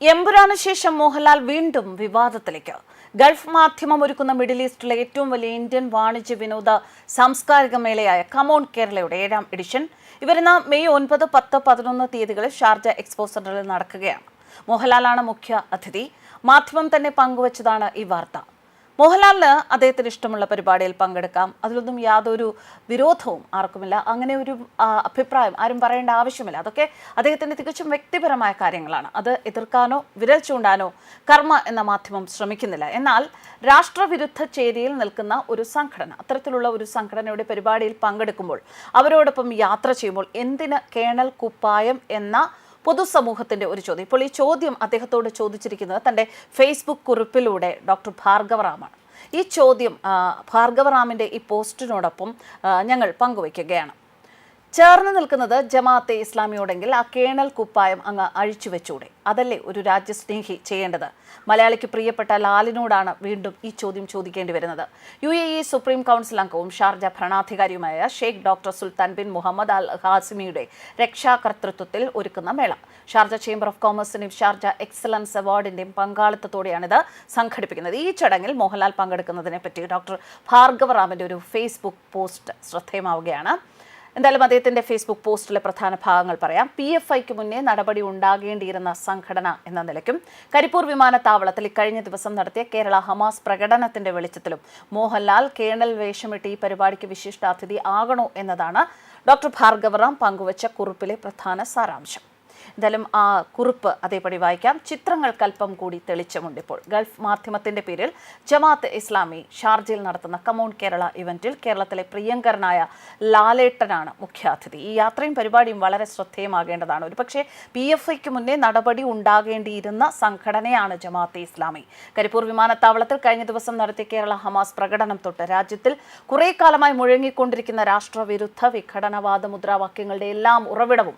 എമ്പുരാന് ശേഷം മോഹൻലാൽ വീണ്ടും വിവാദത്തിലേക്ക്. ഗൾഫ് മാധ്യമം ഒരുക്കുന്ന മിഡിൽ ഈസ്റ്റിലെ ഏറ്റവും വലിയ ഇന്ത്യൻ വാണിജ്യ വിനോദ സാംസ്കാരിക മേളയായ കമോൺ കേരളയുടെ ഏഴാം എഡിഷൻ. ഇവരുന്ന മെയ് ഒൻപത് പത്ത് പതിനൊന്ന് തീയതികളിൽ ഷാർജ എക്സ്പോ സെന്ററിൽ നടക്കുകയാണ്. മോഹൻലാലാണ് മുഖ്യ അതിഥി. മാധ്യമം തന്നെ പങ്കുവച്ചതാണ് ഈ വാർത്ത. മോഹൻലാലിന് അദ്ദേഹത്തിന് ഇഷ്ടമുള്ള പരിപാടിയിൽ പങ്കെടുക്കാം. അതിലൊന്നും യാതൊരു വിരോധവും ആർക്കുമില്ല. അങ്ങനെ ഒരു അഭിപ്രായം ആരും പറയേണ്ട ആവശ്യമില്ല. അതൊക്കെ അദ്ദേഹത്തിന്റെ തികച്ചും വ്യക്തിപരമായ കാര്യങ്ങളാണ്. അത് എതിർക്കാനോ വിരൽ ചൂണ്ടാനോ കർമ്മ എന്ന മാധ്യമം ശ്രമിക്കുന്നില്ല. എന്നാൽ രാഷ്ട്രവിരുദ്ധ ചേരിയിൽ നിൽക്കുന്ന ഒരു സംഘടന അത്തരത്തിലുള്ള ഒരു സംഘടനയുടെ പരിപാടിയിൽ പങ്കെടുക്കുമ്പോൾ അവരോടൊപ്പം യാത്ര ചെയ്യുമ്പോൾ എന്തിന് കേണൽ കുപ്പായം എന്ന പൊതുസമൂഹത്തിന്റെ ഒരു ചോദ്യം. ഇപ്പോൾ ഈ ചോദ്യം അദ്ദേഹത്തോട് ചോദിച്ചിരിക്കുന്നത് തന്റെ ഫേസ്ബുക്ക് കുറിപ്പിലൂടെ ഡോക്ടർ ഭാർഗവറാമാണ് ഈ ചോദ്യം ഭാർഗവറാമിന്റെ ഈ പോസ്റ്റിനോടൊപ്പം ഞങ്ങൾ പങ്കുവയ്ക്കുകയാണ്. ചേർന്ന് നിൽക്കുന്നത് ജമാഅത്തെ ഇസ്ലാമിയോടെങ്കിൽ ആ കേണൽ കുപ്പായം അങ്ങ് അഴിച്ചു വെച്ചൂടെ അതല്ലേ ഒരു രാജ്യസ്നേഹി ചെയ്യേണ്ടത്? മലയാളിക്ക് പ്രിയപ്പെട്ട ലാലിനോടാണ് വീണ്ടും ഈ ചോദ്യം ചോദിക്കേണ്ടി വരുന്നത്. U A E supreme council അംഗവും Sharjah ഭരണാധികാരിയുമായ Sheikh doctor Sultan bin Muhammad Al ഹാസിമിയുടെ രക്ഷാകർത്തൃത്വത്തിൽ ഒരുക്കുന്ന മേള. ഷാർജ ചേംബർ ഓഫ് കോമേഴ്സിന്റെയും ഷാർജ എക്സലൻസ് അവാർഡിന്റെയും പങ്കാളിത്തത്തോടെയാണിത് സംഘടിപ്പിക്കുന്നത്. ഈ ചടങ്ങിൽ മോഹൻലാൽ പങ്കെടുക്കുന്നതിനെ പറ്റി ഡോക്ടർ ഭാർഗവറാമിന്റെ ഒരു ഫേസ്ബുക്ക് പോസ്റ്റ് ശ്രദ്ധേയമാവുകയാണ്. എന്തായാലും അദ്ദേഹത്തിന്റെ ഫേസ്ബുക്ക് പോസ്റ്റിലെ പ്രധാന ഭാഗങ്ങൾ പറയാം. പി എഫ് ഐക്ക് മുന്നേ നടപടി ഉണ്ടാകേണ്ടിയിരുന്ന സംഘടന എന്ന നിലയ്ക്കും കരിപ്പൂർ വിമാനത്താവളത്തിൽ ഇക്കഴിഞ്ഞ ദിവസം നടത്തിയ കേരള ഹമാസ് പ്രകടനത്തിന്റെ വെളിച്ചത്തിലും മോഹൻലാൽ കേണൽ വേഷമിട്ട് ഈ പരിപാടിക്ക് വിശിഷ്ടാതിഥി ആകണോ എന്നതാണ് ഡോക്ടർ ഭാർഗവറാം പങ്കുവച്ച കുറിപ്പിലെ പ്രധാന സാരാംശം. എന്തായാലും ആ കുറിപ്പ് അതേപടി വായിക്കാം. ചിത്രങ്ങൾക്കല്പം കൂടി തെളിച്ചമുണ്ട് ഇപ്പോൾ. ഗൾഫ് മാധ്യമത്തിന്റെ പേരിൽ ജമാഅത്ത് ഇസ്ലാമി ഷാർജയിൽ നടത്തുന്ന കമോൺ കേരള ഇവന്റിൽ കേരളത്തിലെ പ്രിയങ്കരനായ ലാലേട്ടനാണ് മുഖ്യാതിഥി. ഈ യാത്രയും പരിപാടിയും വളരെ ശ്രദ്ധേയമാകേണ്ടതാണ്. ഒരുപക്ഷെ പി എഫ് ഐക്ക് മുന്നേ നടപടി ഉണ്ടാകേണ്ടിയിരുന്ന സംഘടനയാണ് ജമാഅത്തെ ഇസ്ലാമി. കരിപ്പൂർ വിമാനത്താവളത്തിൽ കഴിഞ്ഞ ദിവസം നടത്തിയ കേരള ഹമാസ് പ്രകടനം തൊട്ട് രാജ്യത്തിൽ കുറെ കാലമായി മുഴങ്ങിക്കൊണ്ടിരിക്കുന്ന രാഷ്ട്രവിരുദ്ധ വിഘടനവാദ മുദ്രാവാക്യങ്ങളുടെ എല്ലാം ഉറവിടവും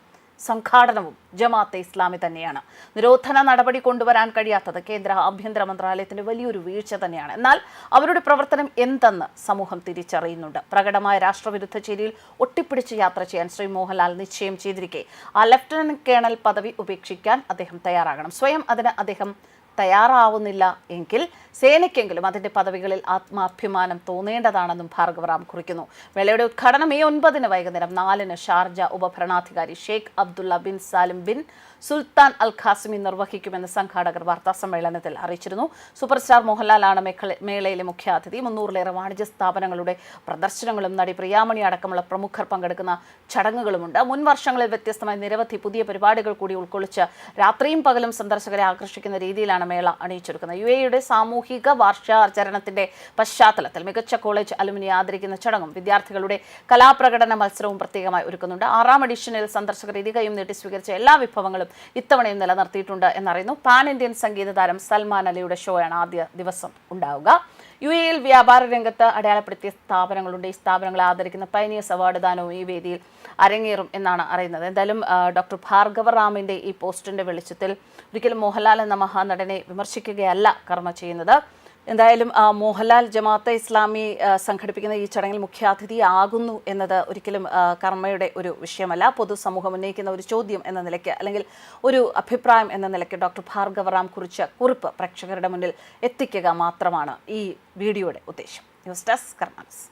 സംഘാടനവും ജമാഅത്തെ ഇസ്ലാമി തന്നെയാണ്. നിരോധന നടപടി കൊണ്ടുവരാൻ കഴിയാത്തത് കേന്ദ്ര ആഭ്യന്തര മന്ത്രാലയത്തിന്റെ വലിയൊരു വീഴ്ച തന്നെയാണ്. എന്നാൽ അവരുടെ പ്രവർത്തനം എന്തെന്ന് സമൂഹം തിരിച്ചറിയുന്നുണ്ട്. പ്രകടമായ രാഷ്ട്രവിരുദ്ധ ചേരിയിൽ ഒട്ടിപ്പിടിച്ച് യാത്ര ചെയ്യാൻ ശ്രീ മോഹൻലാൽ നിശ്ചയം ചെയ്തിരിക്കെ. ആ ലഫ്റ്റനന്റ് കേണൽ പദവി ഉപേക്ഷിക്കാൻ അദ്ദേഹം തയ്യാറാകണം. സ്വയം അതിന് അദ്ദേഹം തയ്യാറാവുന്നില്ല എങ്കിൽ സേനയ്ക്കെങ്കിലും അതിന്റെ പദവികളിൽ ആത്മാഭിമാനം തോന്നേണ്ടതാണെന്നും ഭാർഗവറാം കുറിക്കുന്നു. മേളയുടെ ഉദ്ഘാടനം മെയ് ഒൻപതിന് വൈകുന്നേരം നാലിന് Sharjah ഉപഭരണാധികാരി Sheikh Abdullah bin Salim bin Sultan Al Qasimi നിർവഹിക്കുമെന്ന് സംഘാടകർ വാർത്താ സമ്മേളനത്തിൽ അറിയിച്ചിരുന്നു. സൂപ്പർ സ്റ്റാർ മോഹൻലാലാണ് മേളയിലെ മുഖ്യ അതിഥി മുന്നൂറിലേറെ വാണിജ്യ സ്ഥാപനങ്ങളുടെ പ്രദർശനങ്ങളും നടി പ്രിയാമണി അടക്കമുള്ള പ്രമുഖർ പങ്കെടുക്കുന്ന ചടങ്ങുകളുമുണ്ട്. മുൻ വർഷങ്ങളിൽ വ്യത്യസ്തമായ നിരവധി പുതിയ പരിപാടികൾ കൂടി ഉൾക്കൊള്ളിച്ച് രാത്രിയും പകലും സന്ദർശകരെ ആകർഷിക്കുന്ന രീതിയിലാണ് മേള അണിയിച്ചൊരുക്കുന്നത്. യു എയുടെ സാമൂഹിക വാർഷികാചരണത്തിന്റെ പശ്ചാത്തലത്തിൽ മികച്ച കോളേജ് അലുമിനി ആദരിക്കുന്ന ചടങ്ങും വിദ്യാർത്ഥികളുടെ കലാപ്രകടന മത്സരവും പ്രത്യേകമായി ഒരുക്കുന്നുണ്ട്. ആറാം എഡിഷനിൽ സന്ദർശകർ ഇരുകയും നീട്ടി സ്വീകരിച്ച എല്ലാ വിഭവങ്ങളും ഇത്തവണയും നിലനിർത്തിയിട്ടുണ്ട് എന്നറിയുന്നു. പാൻ ഇന്ത്യൻ സംഗീത താരം സൽമാൻ അലിയുടെ ഷോയാണ് ആദ്യ ദിവസം ഉണ്ടാവുക. യു എയിൽ വ്യാപാര രംഗത്ത് അടയാളപ്പെടുത്തിയ സ്ഥാപനങ്ങളുണ്ട്. ഈ സ്ഥാപനങ്ങളെ ആദരിക്കുന്ന പൈനിയസ് അവാർഡ് ദാനവും ഈ വേദിയിൽ അരങ്ങേറും എന്നാണ് അറിയുന്നത്. എന്തായാലും ഡോക്ടർ ഭാർഗവ റാമിന്റെ ഈ പോസ്റ്റിന്റെ വെളിച്ചത്തിൽ ഒരിക്കലും മോഹൻലാൽ എന്ന മഹാനടനെ വിമർശിക്കുകയല്ല കർമ്മ ചെയ്യുന്നത്. എന്തായാലും മോഹൻലാൽ ജമാഅത്തെ ഇസ്ലാമി സംഘടിപ്പിക്കുന്ന ഈ ചടങ്ങിൽ മുഖ്യാതിഥി ആകുന്നു എന്നത് ഒരിക്കലും കർമ്മയുടെ ഒരു വിഷയമല്ല. പൊതുസമൂഹം ഉന്നയിക്കുന്ന ഒരു ചോദ്യം എന്ന നിലയ്ക്ക് അല്ലെങ്കിൽ ഒരു അഭിപ്രായം എന്ന നിലയ്ക്ക് ഡോക്ടർ ഭാർഗവറാം കുറിച്ച കുറിപ്പ് പ്രേക്ഷകരുടെ മുന്നിൽ എത്തിക്കുക മാത്രമാണ് ഈ വീഡിയോയുടെ ഉദ്ദേശം. News desk Karma News.